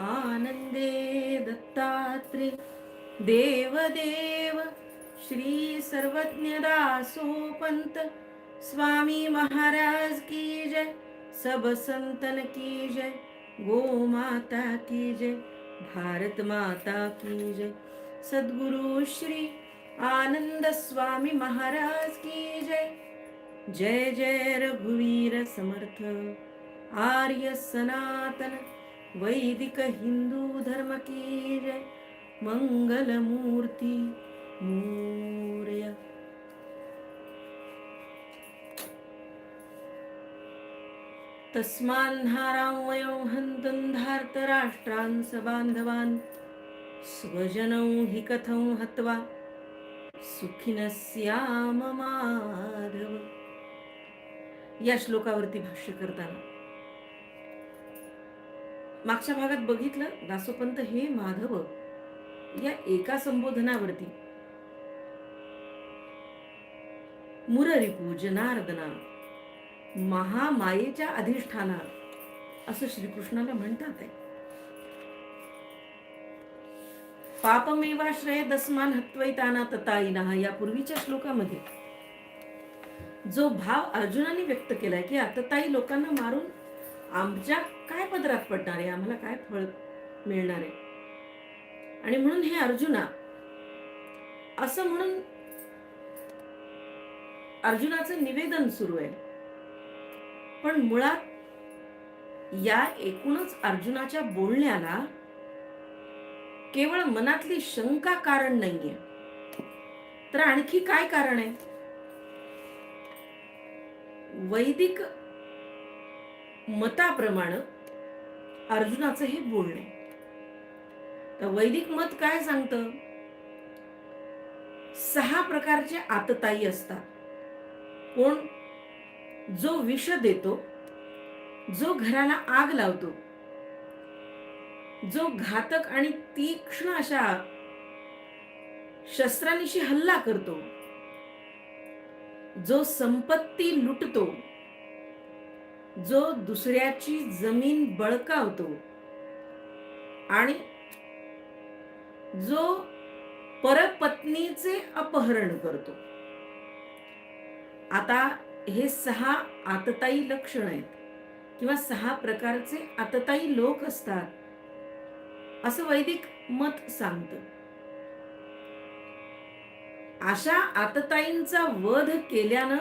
आनन्दे दत्तात्रे देवदेव श्री सर्वज्ञदासोपन्त स्वामी महाराज की जय सब संतन की जय गो माता की जय भारत माता की जय। सद्गुरु श्री आनंद स्वामी महाराज की जय। जय जय रघुवीर समर्थ। आर्य सनातन वैदिक हिंदू धर्म की जय। मंगल मूर्ती तस्मान्हारां वयं हन्तं धार्तराष्ट्रान् स बान्धवान्। स्वजनौ हि कथं हत्वा? सुखिनः स्याम माधव। या श्लोकावरती भाष्य करताना मागच्या भागात बघितलं दासोपंत हे माधव या एका संबोधनावरती. मुररिपू जनार्दना महामायेच्या अधिष्ठाना असं श्रीकृष्णाला म्हणतात आहे पापमेवाश्रय दस्मान हत्वैताना तताईना या पूर्वीच्या श्लोकामध्ये. जो भाव अर्जुनाने व्यक्त केलाय की आतताई लोकांना मारून आमच्या काय पदरात पडणार आहे? आम्हाला काय फळ मिळणार आहे? आणि म्हणून हे अर्जुना असं म्हणून अर्जुनाचं निवेदन सुरू आहे. पण मुळात या एकूणच अर्जुनाच्या बोलण्याला केवळ मनातली शंका कारण नाहीये. तर आणखी काय कारण आहे? वैदिक मताप्रमाणे अर्जुनाचं हे बोलणे. तर वैदिक मत काय सांगतं? सहा प्रकारचे आतताई असतात. कोण? जो विष देतो जो घराला आग लावतो जो घातक आणि तीक्ष्ण अशा शस्त्रांनीशी हल्ला करतो जो संपत्ती लुटतो जो दुसऱ्याची जमीन बळकावतो आणि जो परपत्नीचे अपहरण करतो. आता हे सहा आतताई लक्षण आहेत किंवा सहा प्रकारचे आतताई लोक असतात असं वैदिक मत सांगत. अशा आतताईंचा वध केल्यानं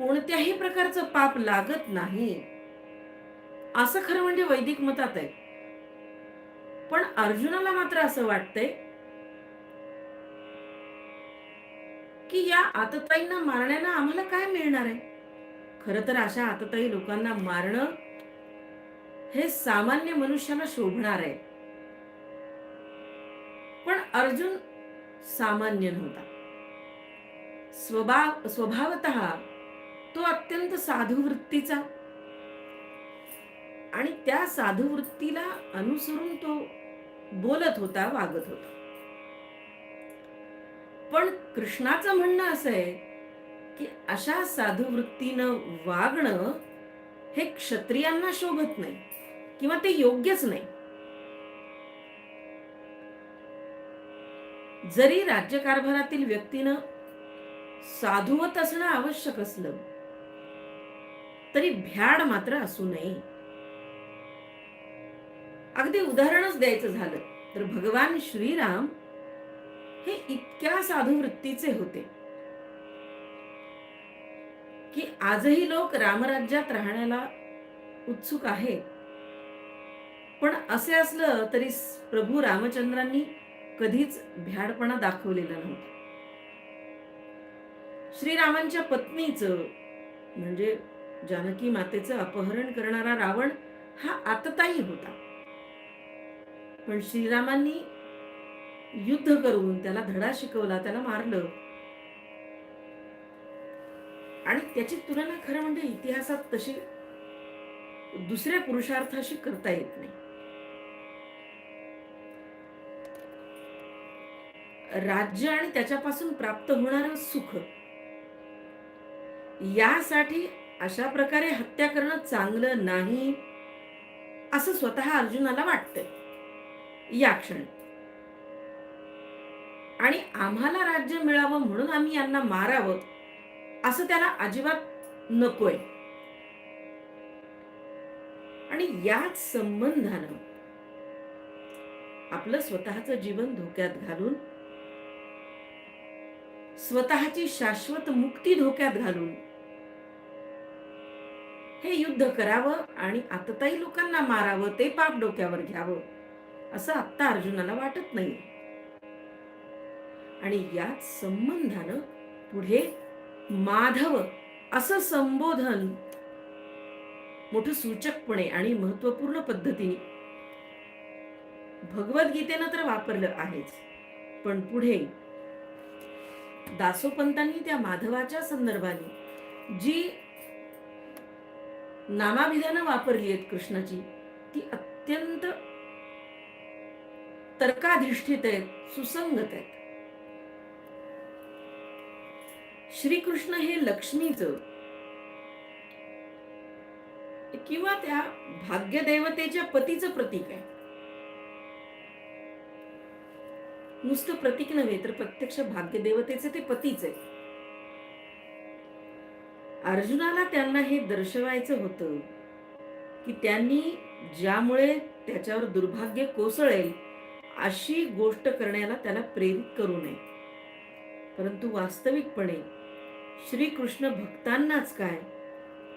कोणत्याही प्रकारचं पाप लागत नाही. असं खरं म्हणजे वैदिक मतात आहे. पण अर्जुनाला मात्र असं वाटतंय की या आतताईंना मारण्यानं आम्हाला काय मिळणार आहे? खर तर अशा आतताई लोकांना मारणं हे सामान्य मनुष्याला शोभणार आहे. पण अर्जुन सामान्य नव्हता. स्वभाव स्वभावत तो अत्यंत साधू वृत्तीचा. आणि त्या साधू वृत्तीला अनुसरून तो बोलत होता वागत होता. पण कृष्णाचं म्हणणं असं आहे की अशा साधू वृत्तीनं वागणं हे क्षत्रियांना शोभत नाही किंवा ते योग्यच नाही. जरी राज्यकारभारातील व्यक्तीनं साधुवत असणं आवश्यक असलं तरी भ्याड मात्र असू नये. अगदी उदाहरणच द्यायचं झालं तर भगवान श्रीराम हे इतक्या साधू वृत्तीचे होते. की आजही लोक रामराज्यात राहण्याला उत्सुक आहेत. पण असे असलं तरी प्रभू रामचंद्रांनी कधीच भ्याडपणा दाखवलेला नव्हता. श्रीरामांच्या पत्नीचं म्हणजे जानकी मातेचं अपहरण करणारा रावण हा आतताही होता. पण श्रीरामांनी युद्ध करून त्याला धडा शिकवला त्याला मारलं. आणि त्याची तुलना खरं म्हणजे इतिहासात तशी दुसऱ्या पुरुषार्थाशी करता येत नाही. राज्य आणि त्याच्यापासून प्राप्त होणार सुख यासाठी अशा प्रकारे हत्या करणं चांगलं नाही असं स्वतः अर्जुनाला वाटतंय. या क्षणी. आणि आम्हाला राज्य मिळावं म्हणून आम्ही यांना मारावं असं त्याला अजिबात नकोय. आणि याच संबंधानं आपलं स्वतःचं जीवन धोक्यात घालून स्वतःची शाश्वत मुक्ती धोक्यात घालून हे युद्ध करावं आणि आतताई लोकांना मारावं ते पाप डोक्यावर घ्यावं असं आत्ता अर्जुनाला वाटत नाही आणि याच संबंधानं पुढे माधव असं संबोधन मोठं सूचकपणे आणि महत्त्वपूर्ण पद्धतीने भगवद्गीतेनं तर वापरलं आहेच. पण पुढे दासोपंतांनी त्या माधवाच्या संदर्भाने जी नामाभिधानं वापरली आहेत कृष्णाची. ती अत्यंत तर्काधिष्ठित आहेत सुसंगत आहेत. श्रीकृष्ण हे लक्ष्मीचं किंवा त्या भाग्यदेवतेच्या पतीचं प्रतीक आहे. नुसतं प्रतीक नव्हे तर प्रत्यक्ष भाग्यदेवतेचे ते पतीच आहे. अर्जुनाला त्यांना हे दर्शवायचं होतं की त्यांनी ज्यामुळे त्याच्यावर दुर्भाग्य कोसळेल अशी गोष्ट करण्याला त्याला प्रेरित करू नये. परंतु वास्तविकपणे श्रीकृष्ण भक्तांनाच काय?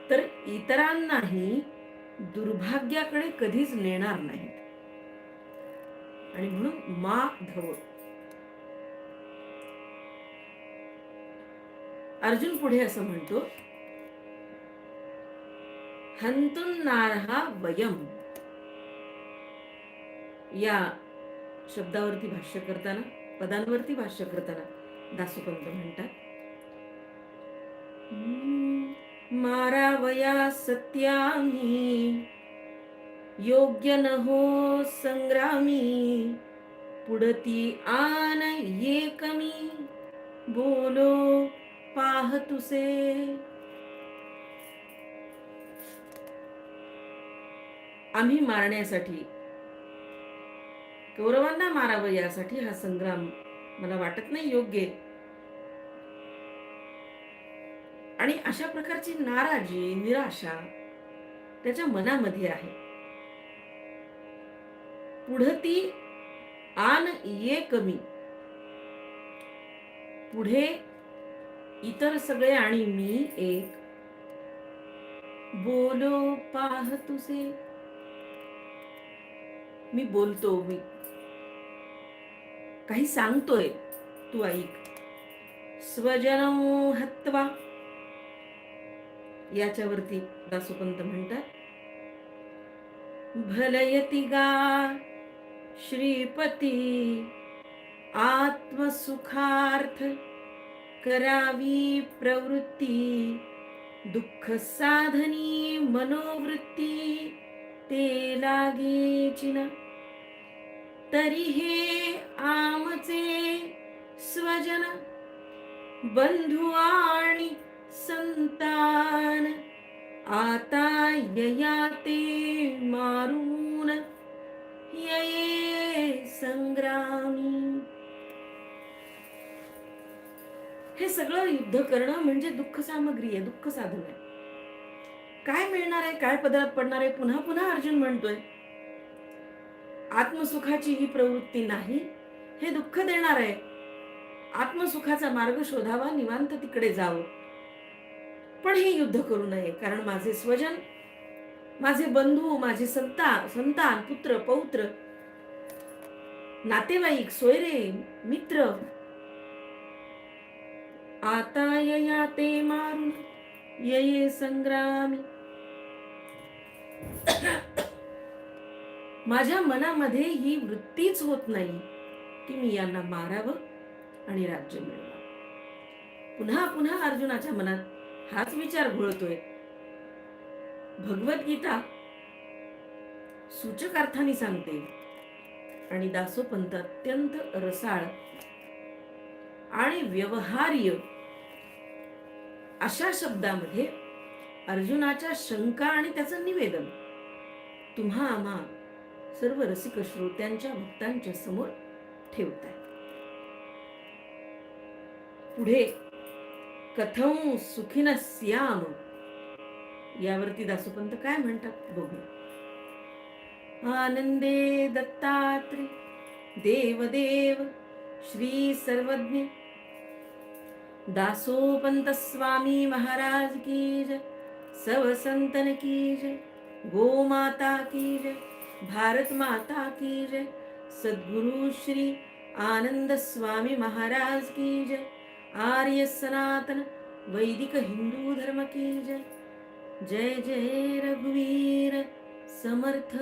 तर इतरांनाही दुर्भाग्याकडे कधीच नेणार नाहीत. आणि म्हणून माधव अर्जुन पुढे असं म्हणतो हंतुन नारहा वयम. या शब्दावरती भाष्य करताना पदांवरती भाष्य करताना दासोपंत म्हणतात मारावया सत्यामी योग्य न हो संग्रामी पुढती आन ये कमी बोलो पाह आम्ही मारण्यासाठी. कौरवांना मारावं यासाठी हा संग्राम मला वाटत नाही योग्य आणि अशा प्रकारची नाराजी निराशा त्याच्या मनामध्ये आहे. पुढती आन ये कमी. पुढे इतर सगळे आणि मी एक. बोलो पाह तुसे मी बोलतो मी काही सांगतोय तू ऐक. स्वजन हत्वा. याच्यावरती दासोपंत म्हणतात भलयती गा श्रीपती आत्मसुखार्थ करावी प्रवृत्ती दुःख साधनी मनोवृत्ती ते लागेची ना तरी हे आमचे स्वजन बंधू आणि संतान आता यया ते मारून यये संग्रामी. हे सगळं युद्ध करणं म्हणजे दुःख सामग्री आहे दुःख साधन आहे. काय मिळणार आहे काय पदरात पडणार आहे पुन्हा पुन्हा अर्जुन म्हणतोय आत्मसुखाची ही प्रवृत्ती नाही हे दुःख देणार आहे. आत्मसुखाचा मार्ग शोधावा निवांत तिकडे जावं. पण हे युद्ध करू नये कारण माझे स्वजन माझे बंधू माझे संता संतान पुत्र पौत्र नातेवाईक सोयरे मित्र आता यया ते मारून यये संग्रामी. माझ्या मनामध्ये ही वृत्तीच होत नाही की मी यांना मारावं आणि राज्य मिळवावं. पुन्हा पुन्हा अर्जुनाच्या मनात हाच विचार घोळतोय. भगवद्गीता सूचक अर्थाने सांगते आणि दासोपंत अत्यंत रसाळ आणि व्यवहार्य अशा शब्दामध्ये अर्जुनाच्या शंका आणि त्याचं निवेदन. तुम्हा आम्हा सर्व रसिक श्रोत्यांच्या भक्तांच्या समोर ठेवताय. पुढे कथं सुखिन स्याम? यावरती दासोपंत काय म्हणतात बघू. आनंदे दत्तात्रे देवदेव श्री सर्वज्ञ. दासोपंत स्वामी महाराज की जय सब संतन की जय गोमाता की जय. भारत माता की जय। सद्गुरु श्री आनंद स्वामी महाराज की जय। आर्य सनातन वैदिक हिंदू धर्म की जय। जय जय रघुवीर समर्थ।